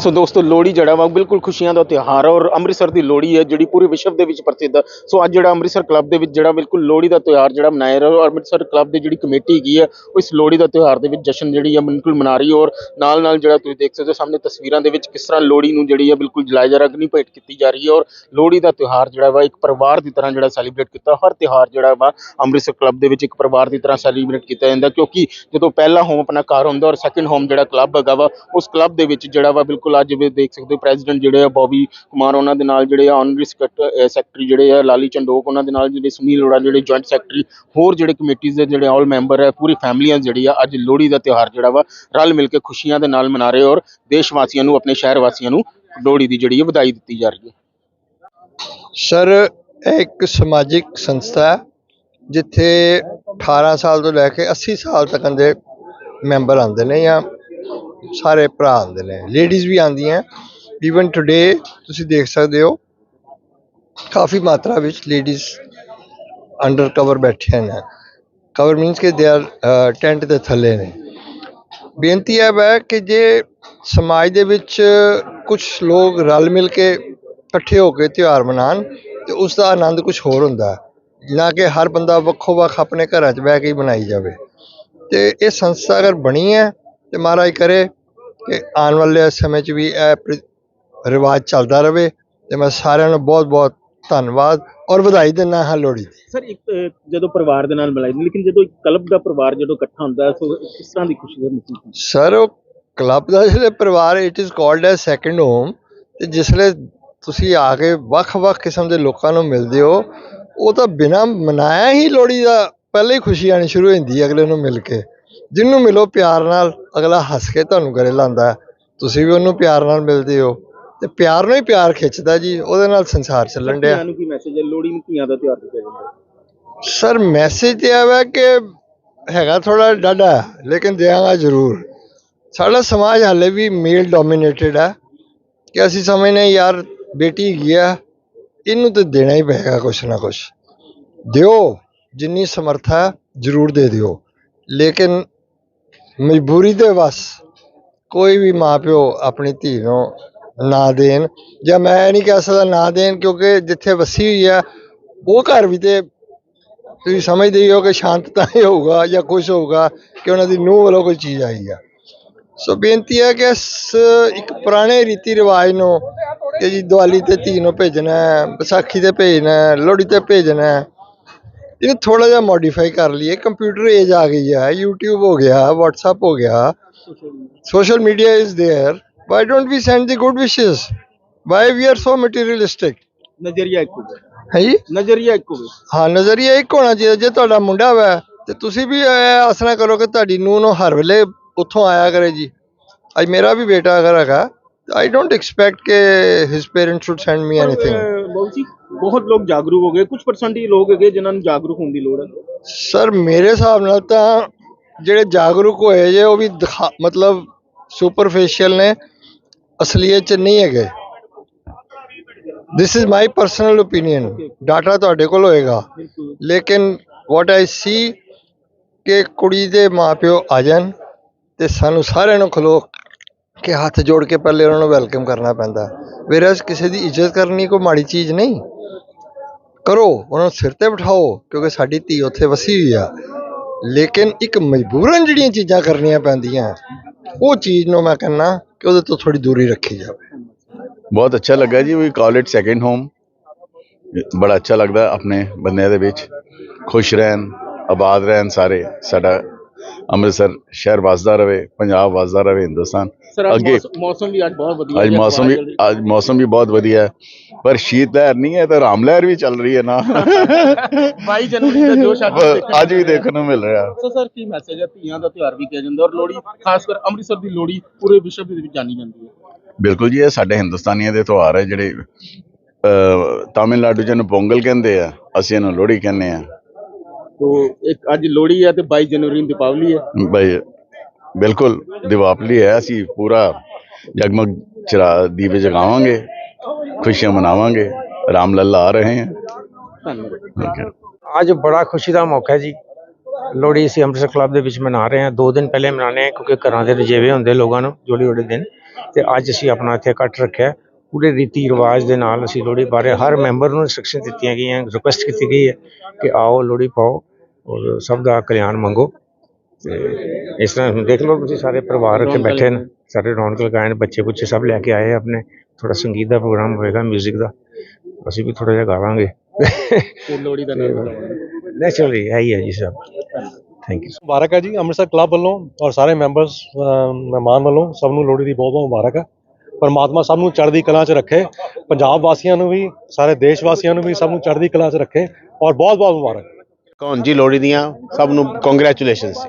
ਸੋ ਦੋਸਤੋ, ਲੋਹੜੀ ਜਿਹੜਾ ਵਾ ਬਿਲਕੁਲ ਖੁਸ਼ੀਆਂ ਦਾ ਤਿਉਹਾਰ ਔਰ ਅੰਮ੍ਰਿਤਸਰ ਦੀ ਲੋਹੜੀ ਹੈ, ਜਿਹੜੀ ਪੂਰੇ ਵਿਸ਼ਵ ਦੇ ਵਿੱਚ ਪ੍ਰਸਿੱਧ ਹੈ ਸੋ ਅੱਜ ਜਿਹੜਾ ਅੰਮ੍ਰਿਤਸਰ ਕਲੱਬ ਦੇ ਵਿੱਚ ਜਿਹੜਾ ਬਿਲਕੁਲ ਲੋਹੜੀ ਦਾ ਤਿਉਹਾਰ ਜਿਹੜਾ ਮਨਾਇਆ ਜਾ ਰਿਹਾ, ਔਰ ਅੰਮ੍ਰਿਤਸਰ ਕਲੱਬ ਦੀ ਜਿਹੜੀ ਕਮੇਟੀ ਹੈਗੀ ਹੈ ਉਹ ਇਸ ਲੋਹੜੀ ਦਾ ਤਿਉਹਾਰ ਦੇ ਵਿੱਚ ਜਸ਼ਨ ਜਿਹੜੀ ਹੈ ਬਿਲਕੁਲ ਮਨਾ ਰਹੀ ਔਰ ਨਾਲ ਨਾਲ ਜਿਹੜਾ ਤੁਸੀਂ ਦੇਖ ਸਕਦੇ ਹੋ, ਸਾਹਮਣੇ ਤਸਵੀਰਾਂ ਦੇ ਵਿੱਚ ਕਿਸ ਤਰ੍ਹਾਂ ਲੋਹੜੀ ਨੂੰ ਜਿਹੜੀ ਹੈ ਬਿਲਕੁਲ ਜਲਾਇਆ ਜਾ ਰਿਹਾ ਅਗਨੀ ਭੇਟ ਕੀਤੀ ਜਾ ਰਹੀ ਹੈ। ਔਰ ਲੋਹੜੀ ਦਾ ਤਿਉਹਾਰ ਜਿਹੜਾ ਵਾ, ਇੱਕ ਪਰਿਵਾਰ ਦੀ ਤਰ੍ਹਾਂ ਜਿਹੜਾ ਸੈਲੀਬ੍ਰੇਟ ਕੀਤਾ, ਹਰ ਤਿਉਹਾਰ ਜਿਹੜਾ ਵਾ, ਅੰਮ੍ਰਿਤਸਰ ਕਲੱਬ ਦੇ ਵਿੱਚ ਇੱਕ ਪਰਿਵਾਰ ਦੀ ਤਰ੍ਹਾਂ ਸੈਲੀਬ੍ਰੇਟ ਕੀਤਾ ਜਾਂਦਾ, ਕਿਉਂਕਿ ਜਦੋਂ ਪਹਿਲਾ ਹੋਮ ਆਪਣਾ ਘਰ ਹੁੰਦਾ, ਔਰ ਸੈਕਿੰਡ ਹੋਮ ਜਿਹੜਾ ਕਲੱਬ ਹੈਗਾ ਵਾ, ਉਸ ਕਲੱਬ ਦੇ ਵਿੱਚ ਜਿਹੜਾ ਵਾ, ਬਿਲਕੁਲ ਅੱਜ ਵੀ ਦੇਖ ਸਕਦੇ ਹੋ ਪ੍ਰੈਜ਼ੀਡੈਂਟ ਜਿਹੜੇ ਆ, ਬੌਬੀ ਕੁਮਾਰ ਉਹਨਾਂ ਦੇ ਨਾਲ ਜਿਹੜੇ ਆ ਆਨਰਰੀ ਸੈਕਟਰੀ ਜਿਹੜੇ ਆ, ਲਾਲੀ ਚੰਡੋਕ ਉਹਨਾਂ ਦੇ ਨਾਲ ਜਿਹੜੇ ਸੁਨੀਲ ਅਰੋੜਾ ਜਿਹੜੇ ਜੁਆਇੰਟ ਸੈਕਟਰੀ ਹੋਰ ਜਿਹੜੇ ਕਮੇਟੀਜ਼ ਦੇ ਜਿਹੜੇ ਆਲ ਮੈਂਬਰ ਹੈ ਪੂਰੀ ਫੈਮਲੀਆਂ ਜਿਹੜੀ ਆ, ਅੱਜ ਲੋਹੜੀ ਦਾ ਤਿਉਹਾਰ ਜਿਹੜਾ ਵਾ, ਰਲ ਮਿਲ ਕੇ ਖੁਸ਼ੀਆਂ ਦੇ ਨਾਲ ਮਨਾ ਰਹੇ ਔਰ ਦੇਸ਼ ਵਾਸੀਆਂ ਨੂੰ, ਆਪਣੇ ਸ਼ਹਿਰ ਵਾਸੀਆਂ ਨੂੰ ਲੋਹੜੀ ਦੀ ਜਿਹੜੀ ਹੈ ਵਧਾਈ ਦਿੱਤੀ ਜਾ ਰਹੀ ਹੈ। ਸਰ ਇਹ ਇੱਕ ਸਮਾਜਿਕ ਸੰਸਥਾ ਹੈ, ਜਿੱਥੇ 18 ਸਾਲ ਤੋਂ ਲੈ ਕੇ 80 ਸਾਲ ਤੱਕ ਦੇ ਮੈਂਬਰ ਆਉਂਦੇ ਨੇ ਜਾਂ ਸਾਰੇ ਭਰਾ ਆਉਂਦੇ ਨੇ। ਲੇਡੀਜ਼ ਵੀ ਆਉਂਦੀਆਂ। ਈਵਨ ਟੁਡੇ ਤੁਸੀਂ ਦੇਖ ਸਕਦੇ ਹੋ, ਕਾਫੀ ਮਾਤਰਾ ਵਿੱਚ ਲੇਡੀਜ਼ ਅੰਡਰ ਕਵਰ ਬੈਠੀਆਂ ਨੇ। ਕਵਰ ਮੀਨਸ ਕਿ ਦੇ ਆਰ ਟੈਂਟ ਦੇ ਥੱਲੇ ਨੇ। ਬੇਨਤੀ ਹੈ ਵੈ ਕਿ ਜੇ ਸਮਾਜ ਦੇ ਵਿੱਚ ਕੁਝ ਲੋਕ ਰਲ ਮਿਲ ਕੇ ਇਕੱਠੇ ਹੋ ਕੇ ਤਿਉਹਾਰ ਮਨਾਉਣ, ਤੇ ਉਸ ਦਾ ਆਨੰਦ ਕੁਝ ਹੋਰ ਹੁੰਦਾ ਨਾ ਕਿ ਹਰ ਬੰਦਾ ਵੱਖੋ ਵੱਖ ਆਪਣੇ ਘਰਾਂ 'ਚ ਬਹਿ ਕੇ ਹੀ ਮਨਾਈ ਜਾਵੇ। ਤੇ ਇਹ ਸੰਸਥਾ ਅਗਰ ਬਣੀ ਹੈ ਤੇ ਮਹਾਰਾਜ ਕਰੇ ਕਿ ਆਉਣ ਵਾਲੇ ਸਮੇਂ 'ਚ ਵੀ ਇਹ ਰਿਵਾਜ ਚੱਲਦਾ ਰਹੇ ਤੇ ਮੈਂ ਸਾਰਿਆਂ ਨੂੰ ਬਹੁਤ ਬਹੁਤ ਧੰਨਵਾਦ ਔਰ ਵਧਾਈ ਦਿੰਦਾ ਹਾਂ ਲੋਹੜੀ ਦੀ। ਸਰ ਇੱਕ ਜਦੋਂ ਪਰਿਵਾਰ ਦੇ ਨਾਲ ਮਿਲਾਈ ਲੇਕਿਨ ਜਦੋਂ ਕਲੱਬ ਦਾ ਪਰਿਵਾਰ ਜਦੋਂ ਇਕੱਠਾ ਹੁੰਦਾ ਸੋ ਕਿਸ ਤਰ੍ਹਾਂ ਦੀ ਖੁਸ਼ੀ ਦਾ ਮਹਿਸੂਸ ਹੁੰਦਾ ਸਰ ਉਹ ਕਲੱਬ ਦਾ ਜਿਹੜੇ ਪਰਿਵਾਰ it is called a second home ਤੇ ਜਿਸਲੇ ਤੁਸੀਂ ਆ ਕੇ ਵੱਖ-ਵੱਖ ਕਿਸਮ ਦੇ ਲੋਕਾਂ ਨੂੰ ਮਿਲਦੇ ਹੋ ਉਹ ਤਾਂ ਬਿਨਾ ਮਨਾਇਆ ਹੀ ਲੋਹੜੀ ਦਾ ਪਹਿਲੇ ਹੀ ਖੁਸ਼ੀ ਆਣੀ ਸ਼ੁਰੂ ਹੋ ਜਾਂਦੀ ਹੈ ਅਗਲੇ ਨੂੰ ਮਿਲ ਕੇ। ਜਿਹਨੂੰ ਮਿਲੋ ਪਿਆਰ ਨਾਲ ਅਗਲਾ ਹੱਸ ਕੇ ਤੁਹਾਨੂੰ ਗਲੇ ਲਾਉਂਦਾ। ਤੁਸੀਂ ਵੀ ਉਹਨੂੰ ਪਿਆਰ ਨਾਲ ਮਿਲਦੇ ਹੋ। ਤੇ ਪਿਆਰ ਨੂੰ ਹੀ ਪਿਆਰ ਖਿੱਚਦਾ ਜੀ ਉਹਦੇ ਨਾਲ ਸੰਸਾਰ ਚੱਲਣ ਡਿਆ। ਧੀਆਂ ਨੂੰ ਕੀ ਮੈਸੇਜ ਹੈ? ਲੋਹੜੀ ਨੂੰ ਧੀਆਂ ਦਾ ਤਿਉਹਾਰ ਦਿੱਤਾ ਜਾਂਦਾ ਹੈ। ਸਰ ਮੈਸੇਜ ਤੇ ਆਇਆ ਕਿ ਹੈਗਾ ਥੋੜਾ ਡਾਢਾ ਲੇਕਿਨ ਦਿਆਂਗਾ ਜ਼ਰੂਰ। ਸਾਡਾ ਸਮਾਜ ਹਾਲੇ ਵੀ ਮੇਲ ਡੋਮੀਨੇਟਡ ਹੈ। ਕਿ ਅਸੀਂ ਸਮਝਨੇ ਯਾਰ ਬੇਟੀ ਹੈਗੀ ਆ ਇਹਨੂੰ ਤੇ ਦੇਣਾ ਹੀ ਪਏਗਾ ਕੁਛ ਨਾ ਕੁਛ। ਦਿਓ ਜਿੰਨੀ ਸਮਰੱਥਾ ਜ਼ਰੂਰ ਦੇ ਦਿਓ। ਲੇਕਿਨ ਮਜਬੂਰੀ 'ਤੇ ਵਸ ਕੋਈ ਵੀ ਮਾਪਿਓ ਆਪਣੀ ਧੀ ਨੂੰ ਨਾ ਦੇਣ, ਜਾਂ ਮੈਂ ਇਹ ਨਹੀਂ ਕਹਿ ਸਕਦਾ ਨਾ ਦੇਣ, ਕਿਉਂਕਿ ਜਿੱਥੇ ਵਸੀ ਹੋਈ ਆ, ਉਹ ਘਰ ਵੀ ਤੇ ਤੁਸੀਂ ਸਮਝਦੇ ਹੀ ਹੋ ਕਿ ਸ਼ਾਂਤ ਤਾਂ ਹੀ ਹੋਊਗਾ ਜਾਂ ਖੁਸ਼ ਹੋਊਗਾ ਕਿ ਉਹਨਾਂ ਦੀ ਨੂੰਹ ਵੱਲੋਂ ਕੋਈ ਚੀਜ਼ ਆਈ ਆ। ਸੋ ਬੇਨਤੀ ਹੈ ਕਿ ਇਸ ਇੱਕ ਪੁਰਾਣੇ ਰੀਤੀ ਰਿਵਾਜ ਨੂੰ, ਕਿ ਜੀ ਦੀਵਾਲੀ ਤੇ ਧੀ ਨੂੰ ਭੇਜਣਾ ਵਿਸਾਖੀ ਤੇ ਭੇਜਣਾ ਲੋਹੜੀ ਤੇ ਭੇਜਣਾ ਇਹਨੂੰ ਥੋੜਾ ਜਿਹਾ ਮੋਡੀਫਾਈ ਕਰ ਲਈਏ। ਕੰਪਿਊਟਰ ਏਜ ਆ ਗਈ ਹੈ YouTube ਹੋ ਗਿਆ WhatsApp ਹੋ ਗਿਆ। Social media is there why don't we send the good wishes? Why we are so materialistic? ਨਜ਼ਰੀਆ ਇੱਕ ਹੋਵੇ ਹੈ ਜੀ? ਨਜ਼ਰੀਆ ਇੱਕ ਹੋਵੇ ਹਾਂ ਨਜ਼ਰੀਆ ਇੱਕ ਹੋਣਾ ਚਾਹੀਦਾ। ਜੇ ਤੁਹਾਡਾ ਮੁੰਡਾ ਵਾ ਤੇ ਤੁਸੀਂ ਵੀ ਆਸਨਾ ਕਰੋ ਕਿ ਤੁਹਾਡੀ ਨੂੰਹ ਨੂੰ ਹਰ ਵੇਲੇ ਉੱਥੋਂ ਆਇਆ ਕਰੇ ਜੀ। ਅੱਜ ਮੇਰਾ ਵੀ ਬੇਟਾ ਅਗਰ ਹੈਗਾ ਆਈ ਡੋਂਟ ਐਕਸਪੈਕਟ ਕਿ his parents should send me anything ਬਹੁਤ ਲੋਕ ਜਾਗਰੂਕ ਹੋ ਗਏ। ਕੁਝ ਪਰਸੈਂਟ ਹੀ ਲੋਕ ਹੈਗੇ ਜਿਨ੍ਹਾਂ ਨੂੰ ਜਾਗਰੂਕ ਹੋਣ ਦੀ ਲੋੜ ਹੈ। ਸਰ ਮੇਰੇ ਹਿਸਾਬ ਨਾਲ ਤਾਂ ਜਿਹੜੇ ਜਾਗਰੂਕ ਹੋਏ ਜੇ ਉਹ ਵੀ ਦਿਖਾ ਮਤਲਬ ਸੁਪਰਫੀਸ਼ੀਅਲ ਨੇ। ਅਸਲੀਅਤ ਚ ਨਹੀਂ ਹੈਗੇ। This is my personal opinion data ਤੁਹਾਡੇ ਕੋਲ ਹੋਏਗਾ। ਬਿਲਕੁਲ। ਲੇਕਿਨ ਵਾਟ ਆਈ ਸੀ ਕਿ ਕੁੜੀ ਦੇ ਮਾਪਿਓ ਆ ਜਾਣ ਤੇ ਸਾਨੂੰ ਸਾਰਿਆਂ ਨੂੰ ਖਲੋ ਕਿ ਹੱਥ ਜੋੜ ਕੇ ਪਹਿਲੇ ਉਹਨਾਂ ਨੂੰ ਵੈਲਕਮ ਕਰਨਾ ਪੈਂਦਾ। ਵੇਰਸ ਕਿਸੇ ਦੀ ਇੱਜ਼ਤ ਕਰਨੀ ਕੋਈ ਮਾੜੀ ਚੀਜ਼ ਨਹੀਂ। ਕਰੋ, ਉਹਨਾਂ ਨੂੰ ਸਿਰ ਤੇ ਬਿਠਾਓ, ਕਿਉਂਕਿ ਸਾਡੀ ਧੀ ਉੱਥੇ ਵਸੀ ਹੋਈ ਆ। ਲੇਕਿਨ ਇੱਕ ਮਜਬੂਰਨ ਜਿਹੜੀਆਂ ਚੀਜ਼ਾਂ ਕਰਨੀਆਂ ਪੈਂਦੀਆਂ, ਉਹ ਚੀਜ਼ ਨੂੰ ਮੈਂ ਕਹਿੰਨਾ ਕਿ ਉਹਦੇ ਤੋਂ ਥੋੜੀ ਦੂਰੀ ਰੱਖੀ ਜਾਵੇ। ਬਹੁਤ ਅੱਛਾ ਲੱਗਾ ਜੀ we call it second home ਬੜਾ ਅੱਛਾ ਲੱਗਦਾ ਆਪਣੇ ਬੰਦਿਆਂ ਦੇ ਵਿੱਚ। ਖੁਸ਼ ਰਹਿਣ, ਆਬਾਦ ਰਹਿਣ ਸਾਰੇ ਸਾਡਾ ਅੰਮ੍ਰਿਤਸਰ ਸ਼ਹਿਰ ਵਸਦਾ ਰਵੇ ਪੰਜਾਬ ਵਸਦਾ ਰਵੇ ਹਿੰਦੁਸਤਾਨ। ਅੱਗੇ ਮੌਸਮ- ਵੀ ਅੱਜ ਬਹੁਤ ਵਧੀਆ ਅੱਜ ਮੌਸਮ ਵੀ ਰਹੀ ਅੱਜ ਮੌਸਮ ਵੀ ਬਹੁਤ ਵਧੀਆ ਹੈ ਪਰ ਸ਼ੀਤ ਲਹਿਰ ਨਹੀਂ ਹੈ ਤਾਂ ਰਾਮ ਲਹਿਰ ਵੀ ਚੱਲ ਰਹੀ ਹੈ ਨਾ। 22 ਜਨਵਰੀ ਦਾ ਜੋਸ਼ ਅੱਜ ਵੀ ਦੇਖਣ ਨੂੰ ਮਿਲ ਰਿਹਾ। ਸੋ ਸਰ ਕੀ ਮੈਸੇਜ ਹੈ? ਧੀਆਂ ਦਾ ਤਿਉਹਾਰ ਵੀ ਕਿਹਾ ਜਾਂਦਾ ਔਰ ਲੋਹੜੀ ਖਾਸ ਕਰ ਅੰਮ੍ਰਿਤਸਰ ਦੀ ਲੋਹੜੀ ਪੂਰੇ ਵਿਸ਼ਵ ਦੇ ਵਿੱਚ ਜਾਣੀ ਜਾਂਦੀ ਹੈ। ਬਿਲਕੁਲ ਜੀ ਇਹ ਸਾਡੇ ਹਿੰਦੁਸਤਾਨੀਆਂ ਦੇ ਤਿਉਹਾਰ ਹੈ ਜਿਹੜੇ ਤਾਮਿਲਨਾਡੂ ਚ ਇਹਨੂੰ ਪੋਂਗਲ ਕਹਿੰਦੇ ਆ ਅਸੀਂ ਇਹਨੂੰ ਲੋਹੜੀ ਕਹਿੰਦੇ ਆ। ਤੋ ਇੱਕ ਅੱਜ ਲੋਹੜੀ ਹੈ ਤੇ 22 ਜਨਵਰੀ ਨੂੰ ਦੀਪਾਵਲੀ ਹੈ ਬਈ ਬਿਲਕੁਲ ਦੀਵਾਲੀ ਹੈ ਅਸੀਂ ਪੂਰਾ ਜਗਮਗ ਚਰਾ ਦੀਵੇ ਜਗਾਵਾਂਗੇ ਖੁਸ਼ੀਆਂ ਮਨਾਵਾਂਗੇ ਰਾਮ ਲੱਲਾ ਆ ਰਹੇ ਹਨ ਧੰਨਵਾਦ। Okay. ਅੱਜ ਬੜਾ ਖੁਸ਼ੀ ਦਾ ਮੌਕਾ ਹੈ ਜੀ। ਲੋਹੜੀ ਅਸੀਂ ਅੰਮ੍ਰਿਤਸਰ ਕਲੱਬ ਦੇ ਵਿੱਚ ਮਨਾ ਰਹੇ ਹਾਂ। ਦੋ ਦਿਨ ਪਹਿਲੇ ਮਨਾਉਂਦੇ ਹਾਂ ਕਿਉਂਕਿ ਘਰਾਂ ਦੇ ਰਜੇਵੇ ਹੁੰਦੇ ਲੋਕਾਂ ਨੂੰ ਜੋੜੀ ਜੋੜੀ ਦਿਨ। ਤੇ ਅੱਜ ਅਸੀਂ ਆਪਣਾ ਇੱਥੇ ਇਕੱਠ ਰੱਖਿਆ। ਪੂਰੇ ਰੀਤੀ ਰਿਵਾਜ ਦੇ ਨਾਲ ਅਸੀਂ ਲੋਹੜੀ ਪਾ ਰਹੇ। ਹਰ ਮੈਂਬਰ ਨੂੰ ਇਨਸਟਰਕਸ਼ਨ ਦਿੱਤੀਆਂ ਗਈਆਂ ਰਿਕੁਐਸਟ ਕੀਤੀ ਗਈ ਹੈ ਕਿ ਆਓ ਲੋਹੜੀ ਪਾਓ ਔਰ ਸਭ ਦਾ ਕਲਿਆਣ ਮੰਗੋ। ਤੇ ਇਸ ਤਰ੍ਹਾਂ ਦੇਖ ਲਓ ਤੁਸੀਂ ਸਾਰੇ ਪਰਿਵਾਰ ਇੱਥੇ ਬੈਠੇ ਨੇ ਸਾਰੇ ਰੌਣਕ ਲਗਾਏ ਨੇ ਬੱਚੇ ਬੁੱਚੇ ਸਭ ਲੈ ਕੇ ਆਏ ਆਪਣੇ। ਥੋੜਾ ਸੰਗੀਤ ਦਾ ਪ੍ਰੋਗਰਾਮ ਹੋਏਗਾ 뮤직 ਦਾ। ਅਸੀਂ ਵੀ ਥੋੜਾ ਜਿਹਾ ਗਾਵਾਂਗੇ ਲੋਹੜੀ ਦਾ ਨਾਮ ਨੈਚੁਰਲੀ ਹੈ ਹੀ ਹੈ ਜੀ ਸਭ। ਥੈਂਕ ਯੂ ਮੁਬਾਰਕ ਹੈ ਜੀ ਅੰਮ੍ਰਿਤਸਰ ਕਲੱਬ ਵੱਲੋਂ ਔਰ ਸਾਰੇ ਮੈਂਬਰਸ ਮਹਿਮਾਨ ਵੱਲੋਂ ਸਭ ਨੂੰ ਲੋਹੜੀ ਦੀ ਬਹੁਤ ਬਹੁਤ ਮੁਬਾਰਕ ਹੈ। ਪਰਮਾਤਮਾ ਸਭ ਨੂੰ ਚੜ੍ਹਦੀ ਕਲਾ 'ਚ ਰੱਖੇ, ਪੰਜਾਬ ਵਾਸੀਆਂ ਨੂੰ ਵੀ, ਸਾਰੇ ਦੇਸ਼ ਵਾਸੀਆਂ ਨੂੰ ਵੀ ਸਭ ਨੂੰ ਚੜ੍ਹਦੀ ਕਲਾ 'ਚ ਰੱਖੇ, ਔਰ ਬਹੁਤ ਬਹੁਤ ਮੁਬਾਰਕ। ਕੌਣ? ਜੀ ਲੋਹੜੀ ਦੀਆਂ ਸਭ ਨੂੰ ਕੰਗ੍ਰੈਚੁਲੇਸ਼ਨਸ